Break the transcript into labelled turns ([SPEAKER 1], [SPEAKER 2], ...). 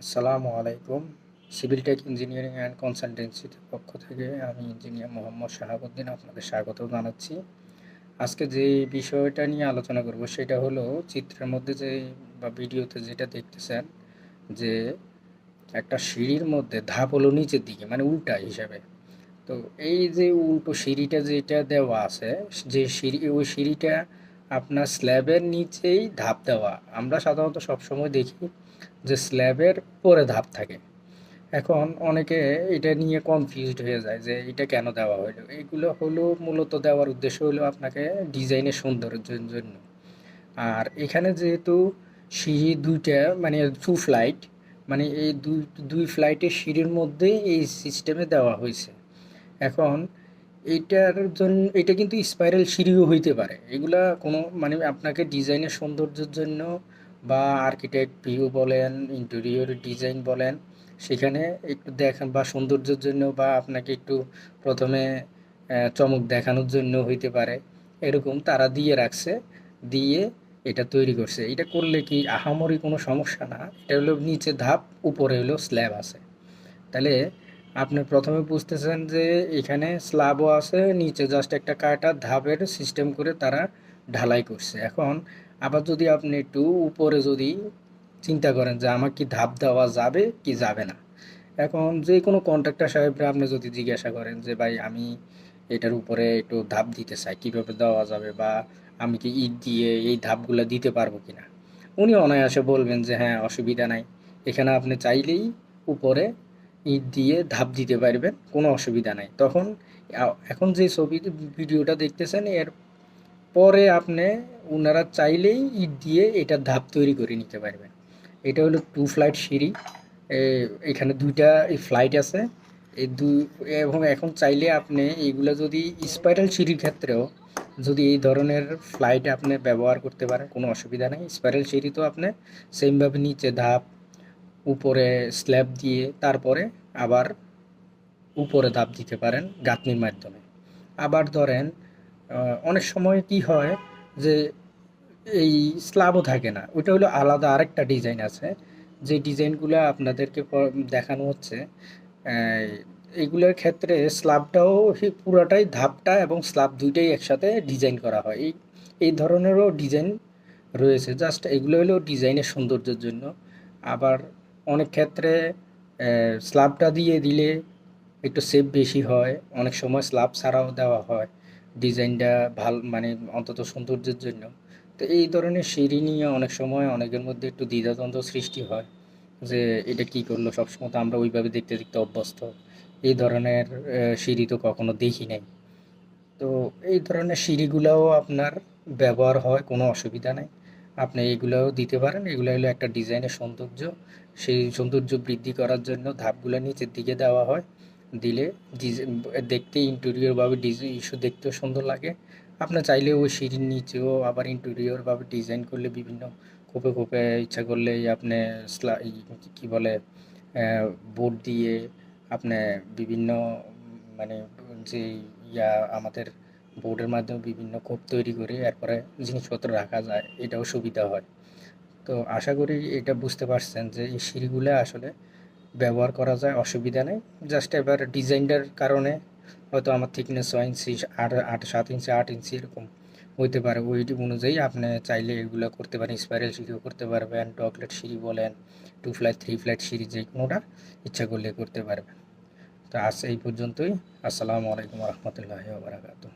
[SPEAKER 1] আসসালামু আলাইকুম। Civil tech engineering and কনসালটেন্সির পক্ষ থেকে আমি ইঞ্জিনিয়ার মোহাম্মদ শাহাবুদ্দিন আপনাদের স্বাগত জানাচ্ছি। আজকে যে বিষয়টা নিয়ে আলোচনা করব সেটা হলো চিত্রের মধ্যে যে বা ভিডিওতে যেটা দেখতেছেন যে একটা সিঁড়ির মধ্যে ধাপ হলো নিচের দিকে মানে উল্টা হিসাবে। তো এই যে উল্টো সিঁড়িটা যেটা দেওয়া আছে, যে সিঁড়ি, ওই সিঁড়িটা আপনার স্ল্যাবের নিচেই ধাপ দেওয়া। আমরা সাধারণত সবসময় দেখি যে স্ল্যাবের পরে ধাপ থাকে। এখন অনেকে এটা নিয়ে কনফিউজড হয়ে যায় যে এটা কেন দেওয়া হলো? এগুলো হলো মূলত দেওয়ার উদ্দেশ্য হলো আপনাকে ডিজাইনের সৌন্দর্যের জন্য। আর এখানে যেহেতু সিঁড়ি দুইটা মানে টু ফ্লাইট মানে এই দুই দুই ফ্লাইটের সিঁড়ির মধ্যে এই সিস্টেমে দেওয়া হয়েছে। এখন এটার জন্য, এটা কিন্তু স্পাইরাল সিঁড়িও হইতে পারে। এগুলা কোনো মানে আপনাকে ডিজাইনের সৌন্দর্যের জন্য বা আর্কিটেক্ট ভিউ বলেন ইন্টেরিয়র ডিজাইন বলেন, সেখানে একটু দেখান বা সৌন্দর্যের জন্য বা আপনাকে একটু প্রথমে চমক দেখানোর জন্য হইতে পারে। এরকম তারা দিয়ে রাখছে, দিয়ে এটা তৈরি করছে। এটা করলে কি আহামরি কোনো সমস্যা না, এটা হলো নিচে ধাপ, উপরে হলো স্ল্যাব আছে। তাহলে আপনি প্রথমে বুঝতেছেন যে এখানে স্ল্যাবও আছে, নিচে জাস্ট একটা কাটা ধাপের সিস্টেম করে তারা ঢালাই করছে। এখন আবার যদি আপনি একটু উপরে যদি চিন্তা করেন যে আমার কি ধাপ দেওয়া যাবে কি যাবে না। এখন যে কোনো কন্ট্রাক্টর সাহেবরা আপনি যদি জিজ্ঞাসা করেন যে, ভাই, আমি এটার উপরে একটু ধাপ দিতে চাই, কীভাবে দেওয়া যাবে বা আমি কি ইট দিয়ে এই ধাপগুলো দিতে পারব কি না উনি অনায়াসে বলবেন যে হ্যাঁ অসুবিধা নাই। এখানে আপনি চাইলেই উপরে ইট দিয়ে ধাপ দিতে পারবেন, কোনো অসুবিধা নাই। তখন এখন যে ছবি, ভিডিওটা দেখতেছেন, এর পরে আপনি ওনারা চাইলেই ইট দিয়ে এটা ধাপ তৈরি করে নিতে পারবেন। এটা হলো টু ফ্লাইট সিঁড়ি। এখানে দুইটা এই ফ্লাইট আছে। এই দুই এবং এখন চাইলে আপনি এইগুলো যদি স্পাইরাল সিঁড়ির ক্ষেত্রেও যদি এই ধরনের ফ্লাইট আপনি ব্যবহার করতে পারেন, কোনো অসুবিধা নেই। স্পাইরাল সিঁড়ি তো আপনি সেমভাবে নিচে ধাপ, উপরে স্ল্যাব দিয়ে তারপরে আবার উপরে ধাপ দিতে পারেন গাঁথনির মাধ্যমে। আবার ধরেন অনেক সময় কি হয় যে এই স্ল্যাবও থাকে না। ওইটা হলো আলাদা আরেকটা ডিজাইন আছে। যে ডিজাইনগুলো আপনাদেরকে দেখানো হচ্ছে এইগুলোর ক্ষেত্রে স্ল্যাবটাও হি- পুরাটাই ধাপটা এবং স্ল্যাব দুইটাই একসাথে ডিজাইন করা হয়। এই এই ধরনেরও ডিজাইন রয়েছে। জাস্ট এগুলো হলো ডিজাইনের সৌন্দর্যের জন্য। আবার অনেক ক্ষেত্রে স্ল্যাবটা দিয়ে দিলে একটু সেফ বেশি হয়। অনেক সময় স্ল্যাব ছাড়াও দেওয়া হয়। ডিজাইনটা ভালো মানে অন্তত সৌন্দর্যের জন্য। তো এই ধরনের সিঁড়ি নিয়ে অনেক সময় অনেকের মধ্যে একটু দ্বিধাদ্বন্দ্ব সৃষ্টি হয়, যে এটা কি করল? সবসময় তো আমরা ওইভাবে দেখতে দেখতে অভ্যস্ত। এই ধরনের সিঁড়ি তো কখনো দেখি নাই। তো এই ধরনের সিঁড়িগুলোও আপনার ব্যবহার হয়, কোনো অসুবিধা নেই। আপনি এগুলোও দিতে পারেন। এগুলো হলো একটা ডিজাইনের সৌন্দর্য। সেই সৌন্দর্য বৃদ্ধি করার জন্য ধাপগুলো নিচের দিকে দেওয়া হয়। দিলে দেখতে ইন্টেরিয়রভাবে ডিজাইন ইস্যু দেখতেও সুন্দর লাগে। আপনার চাইলে ওই সিঁড়ির নিচেও আবার ইন্টেরিয়রভাবে ডিজাইন করলে বিভিন্ন কোপে কোপে ইচ্ছা করলে আপনি কী বলে বোর্ড দিয়ে আপনি বিভিন্ন মানে যে ইয়া আমাদের বোর্ডের মাধ্যমে বিভিন্ন কোপ তৈরি করে এরপরে জিনিসপত্র রাখা যায়, এটাও সুবিধা হয়। তো আশা করি এটা বুঝতে পারছেন যে এই সিঁড়িগুলো আসলে ব্যবহার করা যায়, অসুবিধা নেই। জাস্ট এবার ডিজাইনটার কারণে হয়তো আমার থিকনেস ছয় ইঞ্চি, আট আট, সাত ইঞ্চি, আট ইঞ্চি এরকম হইতে পারে। ওই অনুযায়ী আপনি চাইলে এগুলো করতে পারেন স্পাইরাল সিঁড়িও করতে পারবেন টকলেট সিঁড়ি বলেন টু ফ্লাইট থ্রি ফ্লাইট সিঁড়ি যে কোনোটা ইচ্ছা করলে করতে পারবেন। তো আজ এই পর্যন্তই। আসসালামু আলাইকুম রহমতুল্লাহ বারাকাতু